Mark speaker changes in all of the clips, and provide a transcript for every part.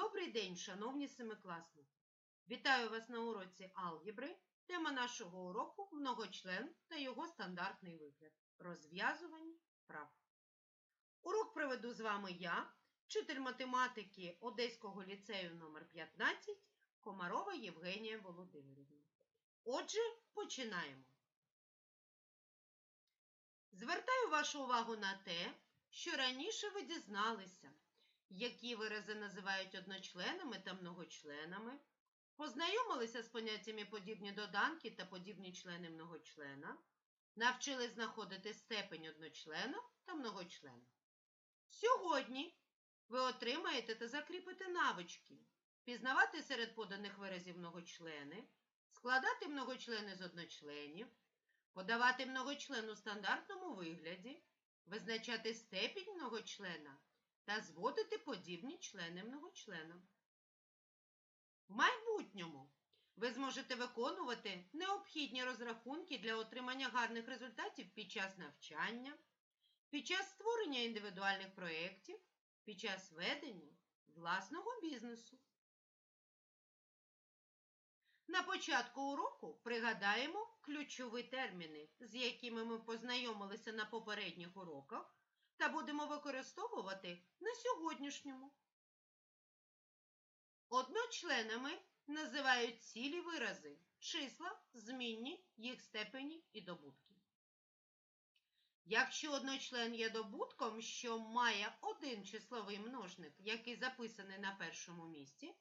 Speaker 1: Добрий день, шановні семикласники! Вітаю вас на уроці алгебри. Тема нашого уроку многочлен та його стандартний вигляд. Розв'язування прав. Урок проведу з вами я, вчитель математики Одеського ліцею номер 15 Комарова Євгенія Володимирівна. Отже, починаємо. Звертаю вашу увагу на те, що раніше ви дізналися, які вирази називають одночленами та многочленами, познайомилися з поняттями подібні доданки та подібні члени многочлена, навчились знаходити степень одночлена та многочлена. Сьогодні ви отримаєте та закріпите навички, пізнавати серед поданих виразів многочлени, складати многочлени з одночленів, подавати многочлен у стандартному вигляді, визначати степінь многочлена та зводити подібні члени многочлена. В майбутньому ви зможете виконувати необхідні розрахунки для отримання гарних результатів під час навчання, під час створення індивідуальних проєктів, під час ведення власного бізнесу. На початку уроку пригадаємо ключові терміни, з якими ми познайомилися на попередніх уроках та будемо використовувати на сьогоднішньому. Одночленами називають цілі вирази, числа, змінні, їх степені і добутки. Якщо одночлен є добутком, що має один числовий множник, який записаний на першому місці,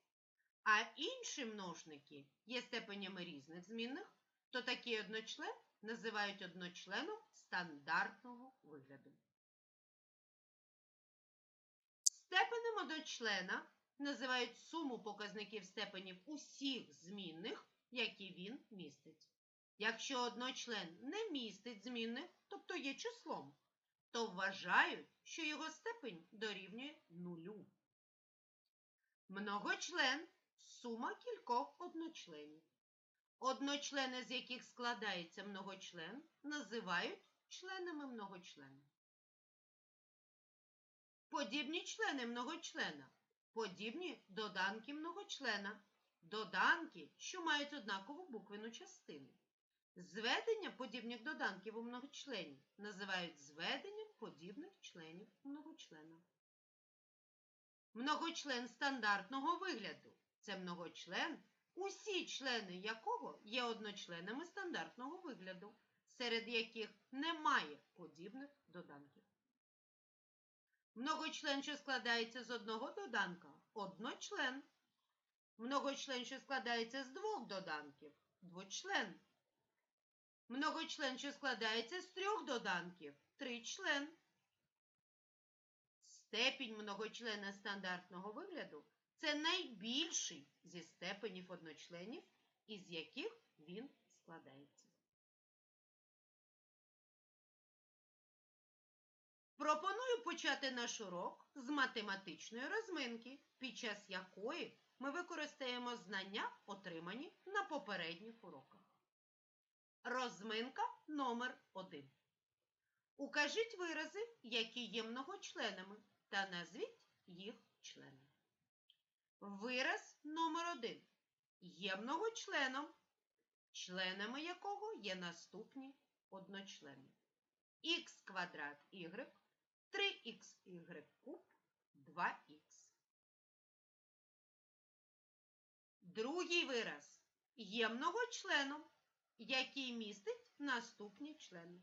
Speaker 1: а інші множники є степенями різних змінних, то такий одночлен називають одночленом стандартного вигляду. Степенем одночлена називають суму показників степенів усіх змінних, які він містить. Якщо одночлен не містить змінних, тобто є числом, то вважають, що його степень дорівнює нулю. Многочлен сума кількох одночленів. Одночлени, з яких складається многочлен, називають членами многочлена. Подібні члени многочлена. Подібні доданки многочлена. Доданки, що мають однакову буквену частину. Зведення подібних доданків у многочлені називають зведенням подібних членів многочлена. Многочлен стандартного вигляду це многочлен, усі члени якого є одночленами стандартного вигляду, серед яких немає подібних доданків. Многочлен, що складається з одного доданка одночлен. Многочлен, що складається з двох доданків двочлен. Многочлен, що складається з трьох доданків тричлен. Степінь многочлена стандартного вигляду це найбільший зі степенів одночленів, із яких він складається. Пропоную почати наш урок з математичної розминки, під час якої ми використаємо знання, отримані на попередніх уроках. Розминка номер 1 Укажіть вирази, які є многочленами, та назвіть їх члени. Вираз номер 1 є многочленом, членами якого є наступні одночлени. х квадрат y 3xy куб 2х. Другий вираз є многочленом, який містить наступні члени.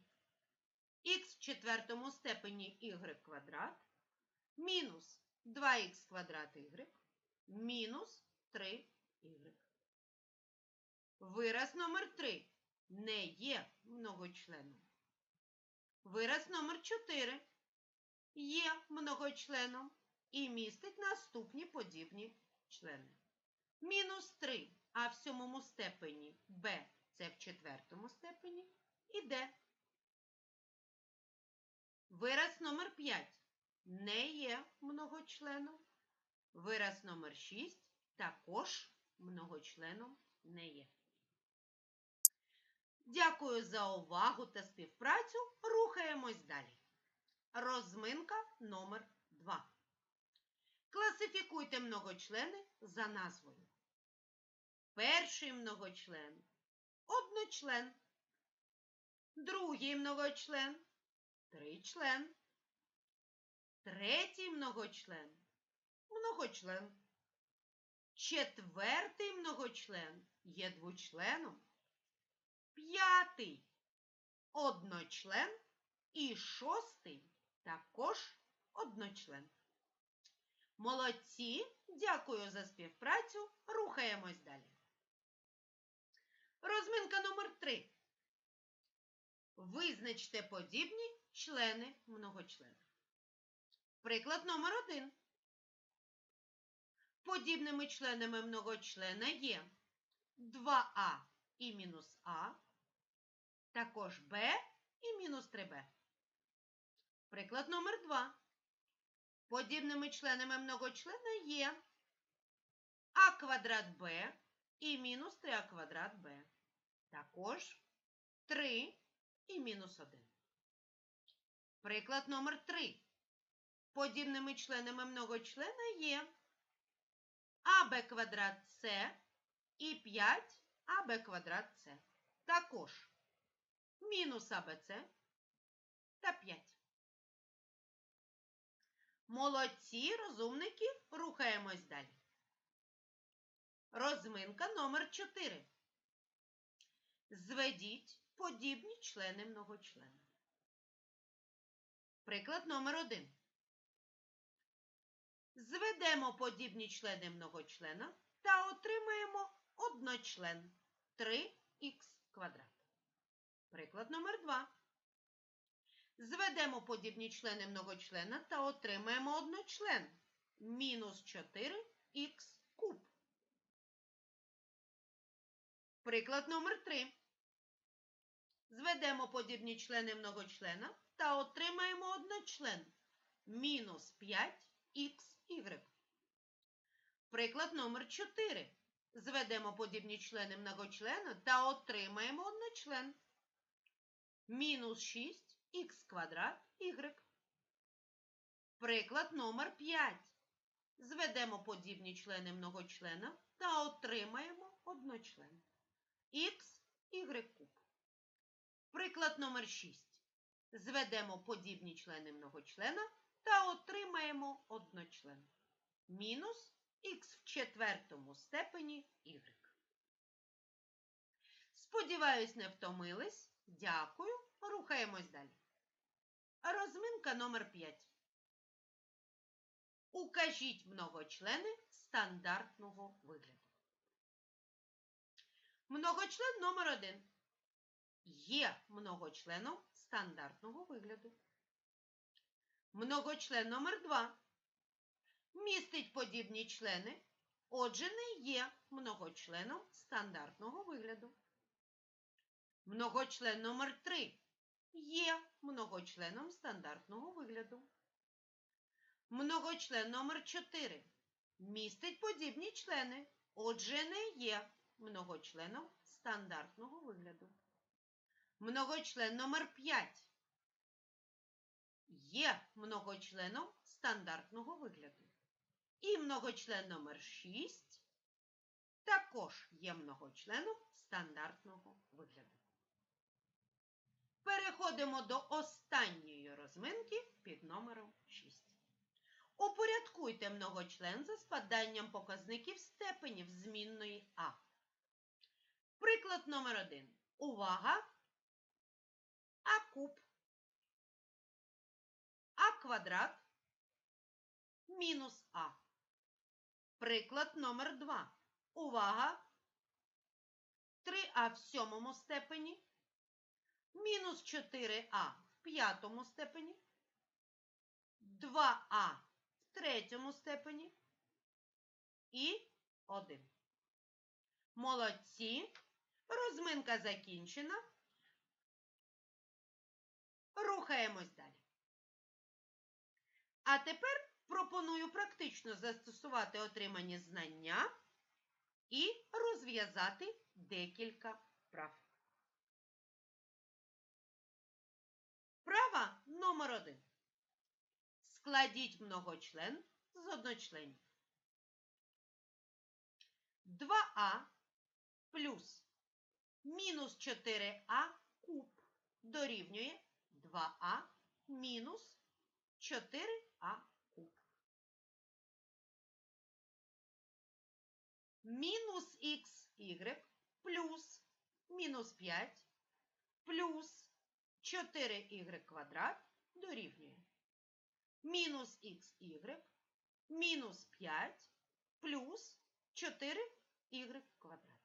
Speaker 1: х в четвертому степені y квадрат мінус 2х квадрат y мінус 3y. Вираз номер 3 не є многочленом. Вираз номер 4 є многочленом і містить наступні подібні члени. Мінус 3, а в сьомому степені b це в четвертому степені і d. Вираз номер 5 не є многочленом. Вираз номер 6 також многочленом не є. Дякую за увагу та співпрацю. Рухаємось далі. Розминка номер 2. Класифікуйте многочлени за назвою. Перший многочлен одночлен. Другий многочлен тричлен. Третій многочлен многочлен. Четвертий многочлен є двочленом. П'ятий одночлен і шостий також одночлен. Молодці, дякую за співпрацю. Рухаємось далі. Розминка номер 3. Визначте подібні члени многочлена. Приклад номер 1. Подібними членами многочлена є 2а і мінус а, також b і мінус 3b. Приклад номер 2. Подібними членами многочлена є а квадрат b і мінус 3а квадрат b. Також 3 і мінус 1. Приклад номер 3. Подібними членами многочлена є аб квадрат С і 5 аб квадрат С. Також мінус АБЦ та 5. Молодці, розумники, рухаємось далі. Розминка номер 4. Зведіть подібні члени многочлена. Приклад номер 1. Зведемо подібні члени многочлена та отримаємо одночлен 3х квадрат. Приклад номер 2. Зведемо подібні члени многочлена та отримаємо одночлен мінус 4х куб. Приклад номер 3. Зведемо подібні члени многочлена та отримаємо одночлен мінус 5х. Приклад номер 4. Зведемо подібні члени многочлена та отримаємо одночлен мінус 6х квадрат y. Приклад номер 5. Зведемо подібні члени многочлена та отримаємо одночлен х y куб. Приклад номер 6. Зведемо подібні члени многочлена та отримаємо одночлен мінус х в четвертому степені y. Сподіваюсь, не втомились. Дякую. Рухаємось далі. Розминка номер 5. Укажіть многочлени стандартного вигляду. Многочлен номер 1 є многочленом стандартного вигляду. Многочлен номер 2 містить подібні члени, отже, не є многочленом стандартного вигляду. Многочлен номер 3 є многочленом стандартного вигляду. Многочлен номер 4 містить подібні члени, отже, не є многочленом стандартного вигляду. Многочлен номер 5 є многочленом стандартного вигляду. І многочлен номер 6 також є многочленом стандартного вигляду. Переходимо до останньої розминки під номером 6. Упорядкуйте многочлен за спаданням показників степенів змінної А. Приклад номер 1. Увага! А куб. А квадрат мінус А. Приклад номер 2. Увага! 3А в сьомому степені мінус 4а в п'ятому степені, 2а в третьому степені і 1. Молодці. Розминка закінчена. Рухаємось далі. А тепер пропоную практично застосувати отримані знання і розв'язати декілька прав. Права номер один. Складіть многочлен з одночленів. 2а плюс мінус 4а куб дорівнює 2а мінус 4а куб. Мінус xy плюс мінус 5 плюс 4y квадрат дорівнює. Мінус xy мінус 5 плюс 4y квадрат.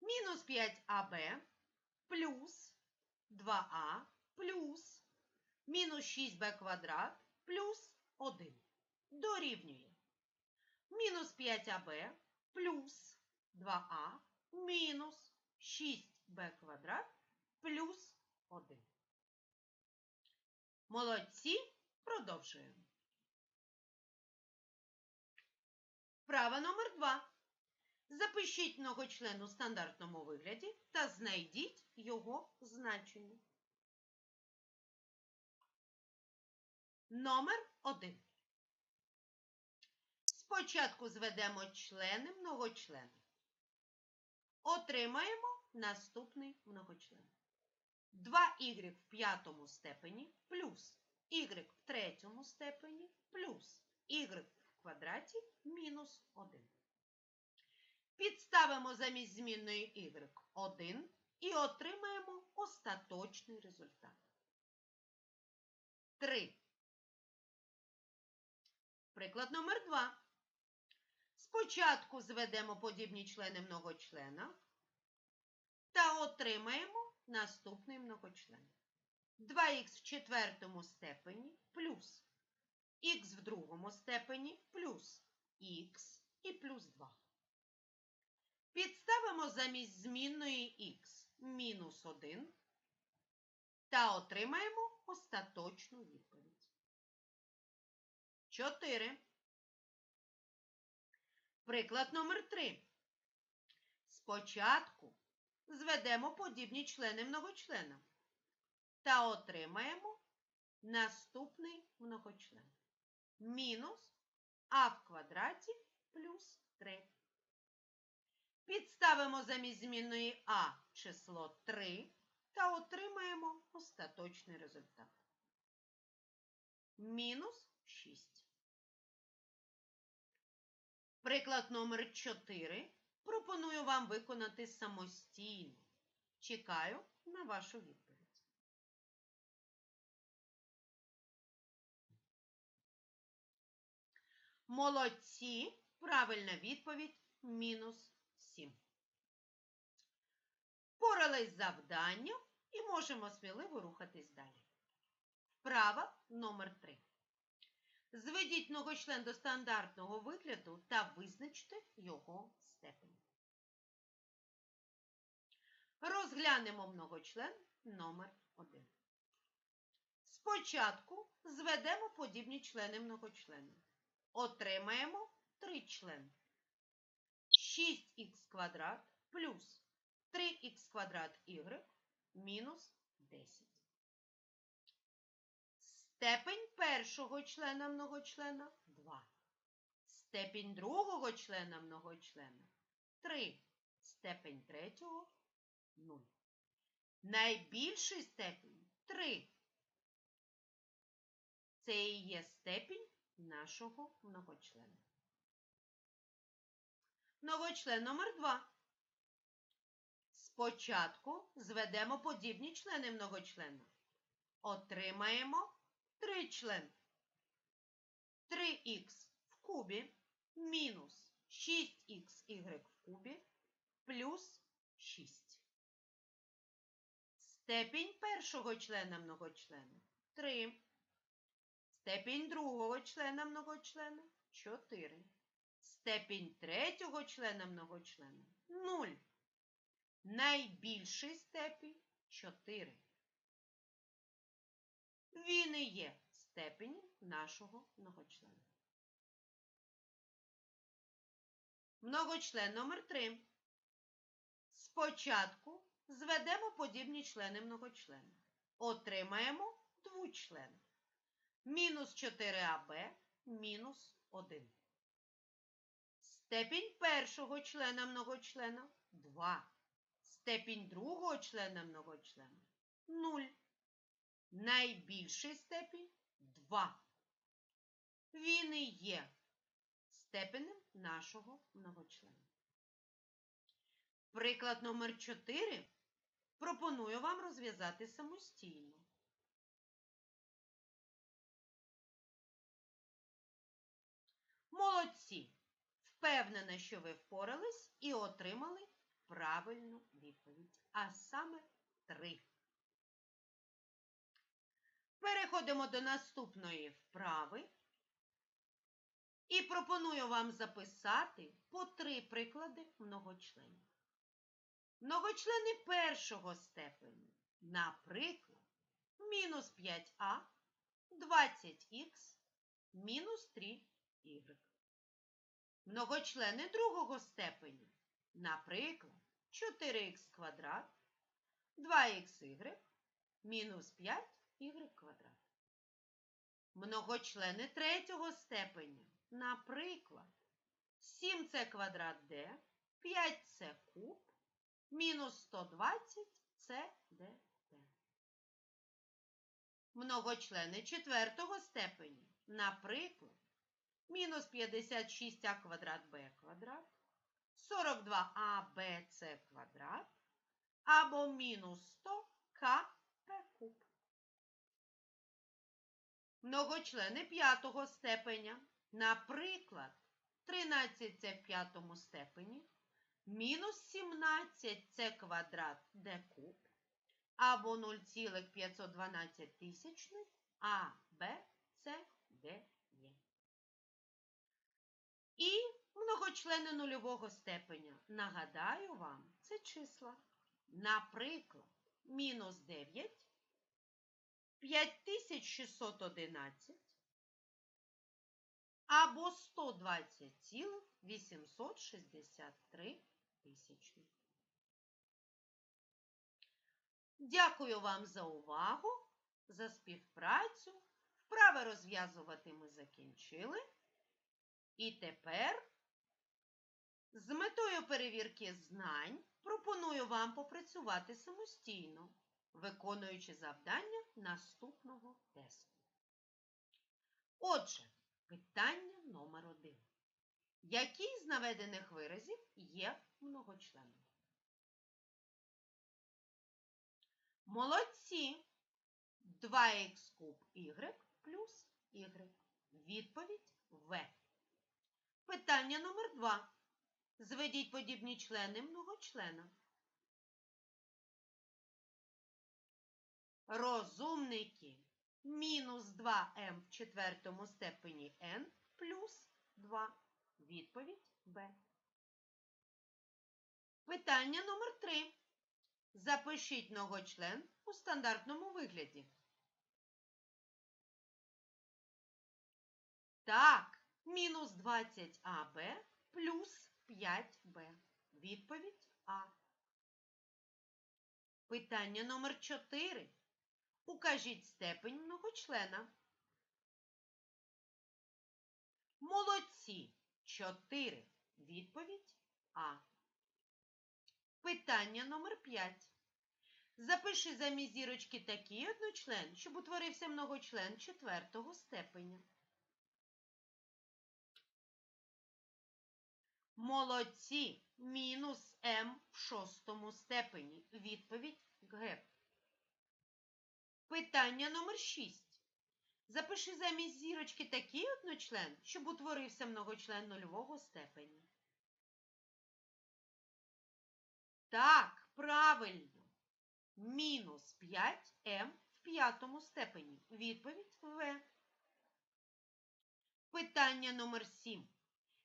Speaker 1: Мінус 5аб плюс 2а плюс мінус 6b квадрат плюс 1 дорівнює. Мінус 5аб плюс 2а мінус 6b квадрат плюс 1. Молодці, продовжуємо. Вправа номер 2. Запишіть многочлен у стандартному вигляді та знайдіть його значення. Номер 1. Спочатку зведемо члени многочлена. Отримаємо наступний многочлен. 2y в п'ятому степені плюс y в третьому степені плюс y в квадраті мінус 1. Підставимо замість змінної y 1 і отримаємо остаточний результат. 3. Приклад номер 2. Спочатку зведемо подібні члени многочлена та отримаємо наступний многочлен. 2х в четвертому степені плюс х в другому степені плюс х і плюс 2. Підставимо замість змінної х мінус 1 та отримаємо остаточну відповідь. 4. Приклад номер 3. Спочатку зведемо подібні члени многочлена та отримаємо наступний многочлен. Мінус а в квадраті плюс 3. Підставимо замість змінної а число 3 та отримаємо остаточний результат. Мінус 6. Приклад номер 4 пропоную вам виконати самостійно. Чекаю на вашу відповідь. Молодці. Правильна відповідь мінус 7. Порались з завданням і можемо сміливо рухатись далі. Вправа номер 3. Зведіть многочлен до стандартного вигляду та визначте його степень. Розглянемо многочлен номер 1. Спочатку зведемо подібні члени многочлена. Отримаємо три члени. 6х квадрат плюс 3х квадрат y мінус 10. Степень першого члена многочлена 2. Степень другого члена многочлена 3. Степень третього 0. Найбільший степень 3. Це і є степень нашого многочлена. Многочлен номер 2. Спочатку зведемо подібні члени многочлена. Отримаємо три член. 3х в кубі мінус 6xy в кубі плюс 6. Степінь першого члена многочлена 3. Степінь другого члена многочлена 4. Степінь третього члена многочлена 0. Найбільший степінь 4. Він і є степені нашого многочлена. Многочлен номер 3. Спочатку зведемо подібні члени многочлена. Отримаємо двучлен. Мінус 4аб мінус 1. Степінь першого члена многочлена 2. Степінь другого члена многочлена 0. Найбільший степінь 2. Він і є степенем нашого многочлена. Приклад номер 4 пропоную вам розв'язати самостійно. Молодці! Впевнена, що ви впорались і отримали правильну відповідь, а саме 3. Переходимо до наступної вправи. І пропоную вам записати по три приклади многочленів. Многочлени першого степеню, наприклад, мінус 5а, 20х, мінус 3y. Многочлени другого степеню, наприклад, 4х квадрат, 2xy, мінус 5y квадрат. Многочлени третього степеня, наприклад, 7c квадрат d, 5c куб, мінус 120 це dt. Многочлени четвертого степеня, наприклад, мінус 56а квадрат b квадрат, 42абc квадрат або мінус 100 кп куб. Многочлени п'ятого степеня, наприклад, 13c в п'ятому степені, мінус 17c квадрат d куб, або 0,512 тисячних А, Б, С, Д, Є. І многочлени нульового степеня. Нагадаю вам, це числа. Наприклад, мінус 9, 5611 або 120,863 тисячних. Дякую вам за увагу, за співпрацю. Вправи розв'язувати ми закінчили. І тепер з метою перевірки знань пропоную вам попрацювати самостійно, виконуючи завдання наступного тесту. Отже, питання номер один. Який з наведених виразів є многочленом? Молодці! 2х куб y плюс y. Відповідь В. Питання номер 2. Зведіть подібні члени многочлена. Розумники. Мінус 2m в четвертому степені n плюс 2. Відповідь Б. Питання номер 3. Запишіть многочлен у стандартному вигляді. Так, мінус 20АБ плюс 5Б. Відповідь А. Питання номер 4. Укажіть степень многочлена. Молодці. 4. Відповідь А. Питання номер 5. Запиши замість зірочки такий одночлен, щоб утворився многочлен четвертого степеня. Молодці. Мінус М в шостому степені. Відповідь Г. Питання номер 6. Запиши замість зірочки такий одночлен, щоб утворився многочлен нульового степеня. Так, правильно. Мінус 5М в п'ятому степені. Відповідь В. Питання номер 7.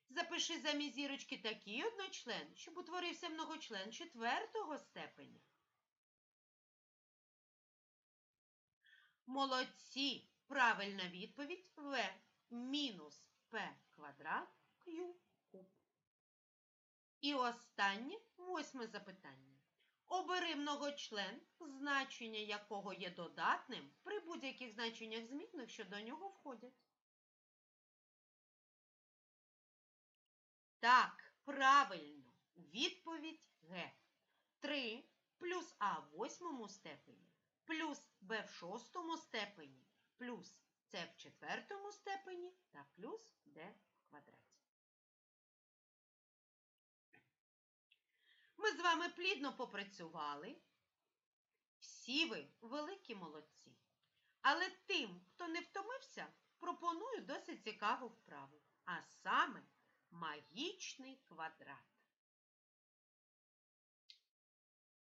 Speaker 1: Запиши замість зірочки такий одночлен, щоб утворився многочлен четвертого степеня. Молодці. Правильна відповідь В. Мінус П квадрат Q куб. І останнє восьме запитання. Обери многочлен, значення якого є додатним при будь-яких значеннях змінних, що до нього входять. Так, правильно. Відповідь Г. 3 плюс А в восьмому степені, плюс Б в шостому степені, плюс С в четвертому степені та плюс Д в квадраті. Ми з вами плідно попрацювали. Всі ви великі молодці. Але тим, хто не втомився, пропоную досить цікаву вправу, а саме магічний квадрат.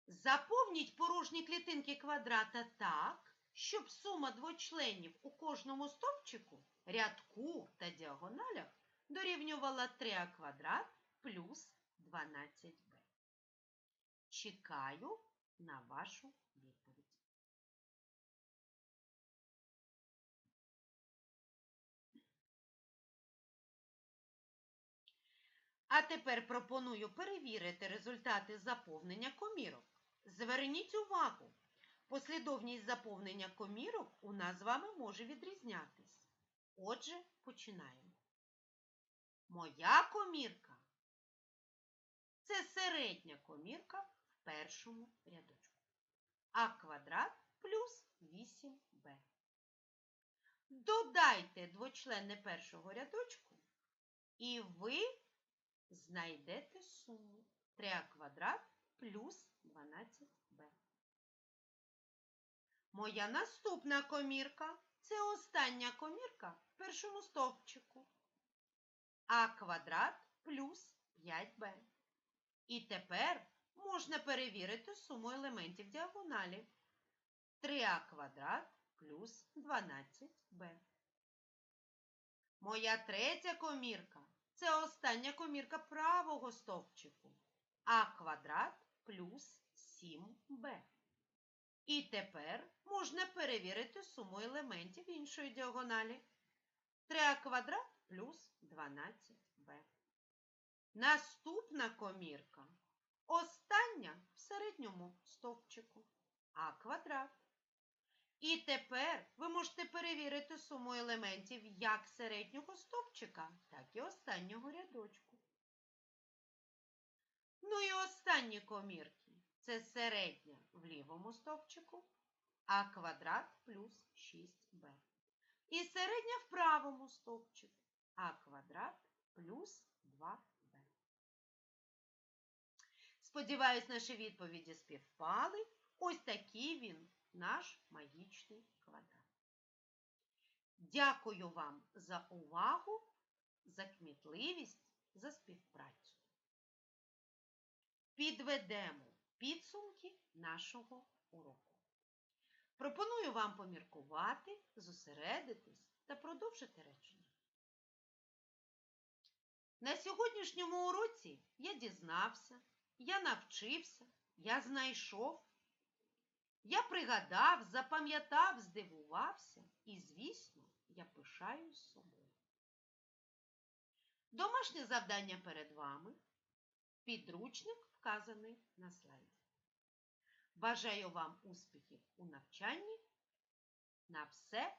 Speaker 1: Заповніть порожні клітинки квадрата так, щоб сума двочленів у кожному стовпчику, рядку та діагоналях дорівнювала 3а квадрат плюс 12b. Чекаю на вашу відповідь. А тепер пропоную перевірити результати заповнення комірок. Зверніть увагу, послідовність заповнення комірок у нас з вами може відрізнятись. Отже, починаємо. Моя комірка це середня комірка в першому рядочку. А квадрат плюс 8b. Додайте двочленне першого рядочку, і ви знайдете суму 3а квадрат плюс 12b. Моя наступна комірка це остання комірка в першому стовпчику. А квадрат плюс 5b. І тепер можна перевірити суму елементів діагоналі. 3а квадрат плюс 12b. Моя третя комірка це остання комірка правого стовпчику. А квадрат плюс 7b. І тепер можна перевірити суму елементів іншої діагоналі. 3а квадрат плюс 12b. Наступна комірка. Остання в середньому стовпчику. А квадрат. І тепер ви можете перевірити суму елементів як середнього стовпчика, так і останнього рядочку. Ну і останні комірки. Це середня в лівому стовпчику, а квадрат плюс 6b. І середня в правому стовпчику, а квадрат плюс 2b. Сподіваюсь, наші відповіді співпали. Ось такий він, наш магічний квадрат. Дякую вам за увагу, за кмітливість, за співпрацю. Підведемо підсумки нашого уроку. Пропоную вам поміркувати, зосередитись та продовжити речення. На сьогоднішньому уроці я дізнався, я навчився, я знайшов, я пригадав, запам'ятав, здивувався і, звісно, я пишаюсь собою. Домашнє завдання перед вами. Підручник вказаний на слайді. Бажаю вам успіхів у навчанні. На все